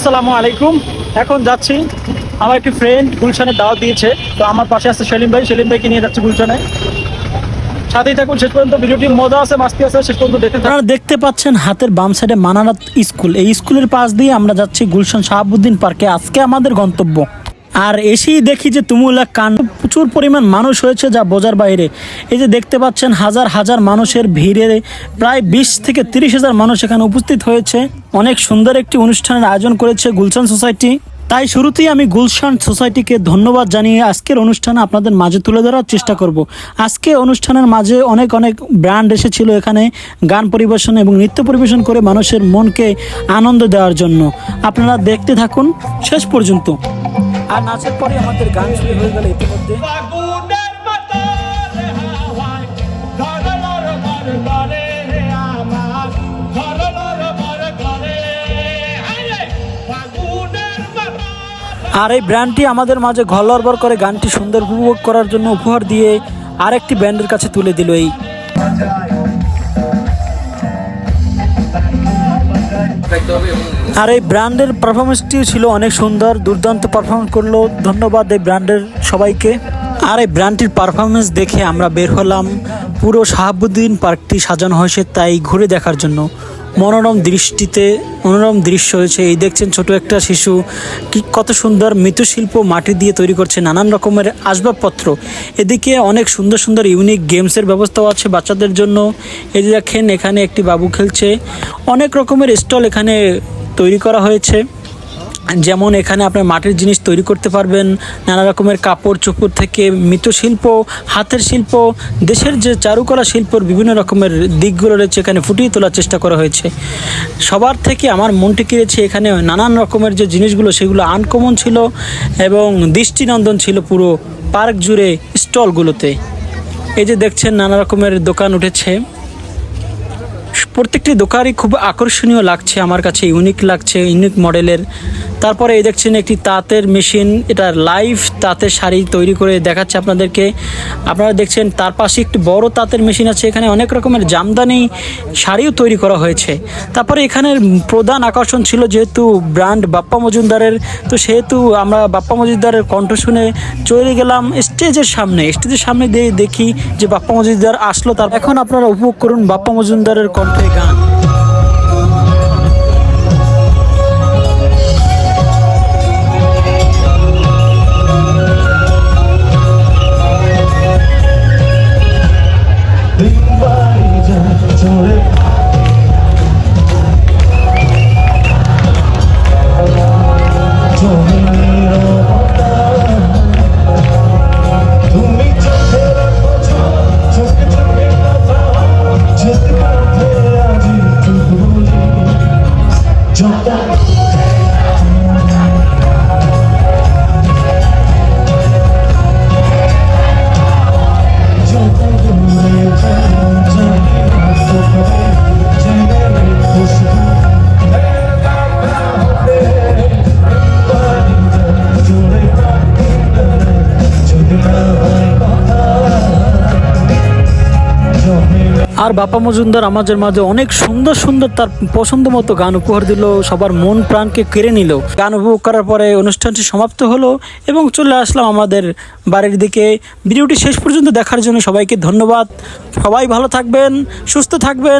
আসসালামু আলাইকুম। এখন যাচ্ছি। আমার একটি ফ্রেন্ড গুলশানে দাওয়াত দিয়েছে। তো আমার পাশে আছে সেলিম ভাই। সেলিম ভাইকে নিয়ে যাচ্ছে গুলশানে। সাথেই থাকুন, শেষ পর্যন্ত ভিডিওটি মজা আছে, মাস্তি আছে, শেষ পর্যন্ত দেখতে আপনারা দেখতে পাচ্ছেন হাতের বাম সাইডে মানারাত স্কুল। এই স্কুলের পাশ দিয়ে আমরা যাচ্ছি গুলশান শাহাবুদ্দিন পার্কে। আজকে আমাদের গন্তব্য। আর এসেই দেখি যে তুমুল এক কান প্রচুর পরিমাণ মানুষ হয়েছে যা বোঝার বাইরে। এই যে দেখতে পাচ্ছেন, হাজার হাজার মানুষের ভিড়ে প্রায় বিশ থেকে তিরিশ হাজার মানুষ এখানে উপস্থিত হয়েছে। অনেক সুন্দর একটি অনুষ্ঠানের আয়োজন করেছে গুলশান সোসাইটি। তাই শুরুতেই আমি গুলশান সোসাইটিকে ধন্যবাদ জানিয়ে আজকের অনুষ্ঠানে আপনাদের মাঝে তুলে ধরার চেষ্টা করব। আজকে অনুষ্ঠানের মাঝে অনেক অনেক ব্র্যান্ড এসেছিল এখানে গান পরিবেশন এবং নৃত্য পরিবেশন করে মানুষের মনকে আনন্দ দেওয়ার জন্য। আপনারা দেখতে থাকুন শেষ পর্যন্ত। আর নাচের পরে আমাদের গান শুরু হয়ে গেল ইতিমধ্যে। আরে এই ব্র্যান্ডটি আমাদের মাঝে ঘলরবর করে গানটি সুন্দর উপভোগ করার জন্য উপহার দিয়ে আরেকটি ব্যান্ডের কাছে তুলে দিল এই। আর এই ব্র্যান্ডের পারফরমেন্সটিও ছিল অনেক সুন্দর, দুর্দান্ত পারফরমেন্স করল। ধন্যবাদ এই ব্র্যান্ডের সবাইকে। আর এই ব্র্যান্ডটির পারফরমেন্স দেখে আমরা বের হলাম পুরো শাহাবুদ্দিন পার্কটি সাজানো হয়েছে, তাই ঘুরে দেখার জন্য। মনোরম দৃষ্টিতে, মনোরম দৃশ্য হয়েছে। এই দেখছেন ছোট একটা শিশু কি কত সুন্দর মৃৎশিল্প মাটি দিয়ে তৈরি করছে, নানান রকমের আসবাবপত্র। এদিকে অনেক সুন্দর সুন্দর ইউনিক গেমসের ব্যবস্থাও আছে বাচ্চাদের জন্য। এই দেখেন, এখানে একটি বাবু খেলছে। অনেক রকমের স্টল এখানে তৈরি করা হয়েছে। যেমন এখানে আপনার মাটির জিনিস তৈরি করতে পারবেন, নানা রকমের কাপড়, চোপড় থেকে মৃৎশিল্প হাতের শিল্প, দেশের যে চারুকলা শিল্পর বিভিন্ন রকমের দিকগুলো রয়েছে, এখানে ফুটিয়ে তোলার চেষ্টা করা হয়েছে। সবার থেকে আমার মনটি কেড়েছে এখানে নানান রকমের যে জিনিসগুলো, সেগুলো আনকমন ছিল এবং দৃষ্টিনন্দন ছিল পুরো পার্ক জুড়ে স্টলগুলোতে। এই যে দেখছেন নানা রকমের দোকান উঠেছে। প্রত্যেকটি দোকানই খুব আকর্ষণীয় লাগছে, আমার কাছে ইউনিক লাগছে, ইউনিক মডেলের তারপরে এই দেখছেন একটি তাঁতের মেশিন, এটা লাইভ তাঁতের শাড়ি তৈরি করে দেখাচ্ছে আপনাদেরকে। আপনারা দেখছেন তার পাশে একটি বড় তাঁতের মেশিন আছে, এখানে অনেক রকমের জামদানি শাড়িও তৈরি করা হয়েছে। তারপরে এখানের প্রধান আকর্ষণ ছিল যেহেতু ব্র্যান্ড বাপ্পা মজুমদারের, তো সেহেতু আমরা বাপ্পা মজুমদারের কণ্ঠ শুনে চলে গেলাম স্টেজের সামনে। স্টেজের সামনে দিয়ে দেখি যে বাপ্পা মজুমদার আসলো, তার এখন আপনারা উপভোগ করুন বাপ্পা মজুমদারের কণ্ঠে গান। jump down. আর বাপা মজুমদার আমাদের মাঝে অনেক সুন্দর সুন্দর তার পছন্দ মতো গান উপহার দিল, সবার মন প্রাণকে কেড়ে নিল। গান উপভোগ করার পরে অনুষ্ঠানটি সমাপ্ত হলো এবং চলে আসলাম আমাদের বাড়ির দিকে। ভিডিওটি শেষ পর্যন্ত দেখার জন্য সবাইকে ধন্যবাদ। সবাই ভালো থাকবেন, সুস্থ থাকবেন।